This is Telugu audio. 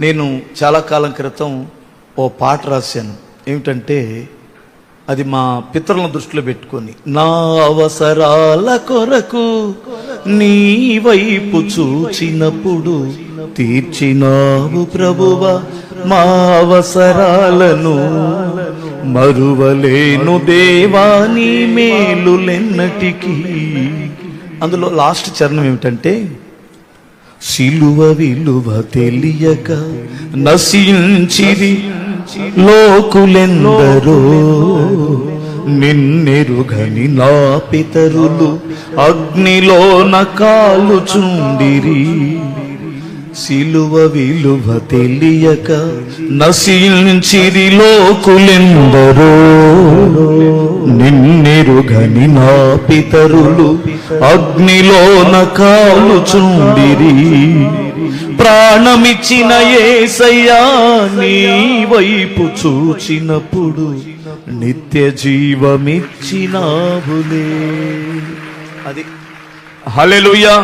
నేను చాలా కాలం క్రితం ఓ పాట రాశాను. ఏమిటంటే అది మా పితరులను దృష్టిలో పెట్టుకొని నా అవసరాల కొరకు నీ వైపు చూచినప్పుడు తీర్చినావు ప్రభువ మా అవసరాలను మరువలేను దేవాని మేలులెన్నటికీ అందులో లాస్ట్ చరణం ఏమిటంటే సిలువ విలువ తెలియక నశించిరి లోకులెందరో. నిన్నెరుగని నా పితరులు అగ్నిలోన కాలుచుండిరి. సిలువ విలువ తెలియక నశించిరి లోకులెందరో. ఎరుగని నా పితరులు అగ్నిలోన కాలుచుండిరి ప్రాణమిచ్చిన ఏసయ్యా నీ వైపు చూచినప్పుడు నిత్య జీవమిచ్చినావులే అది. హలెలుయా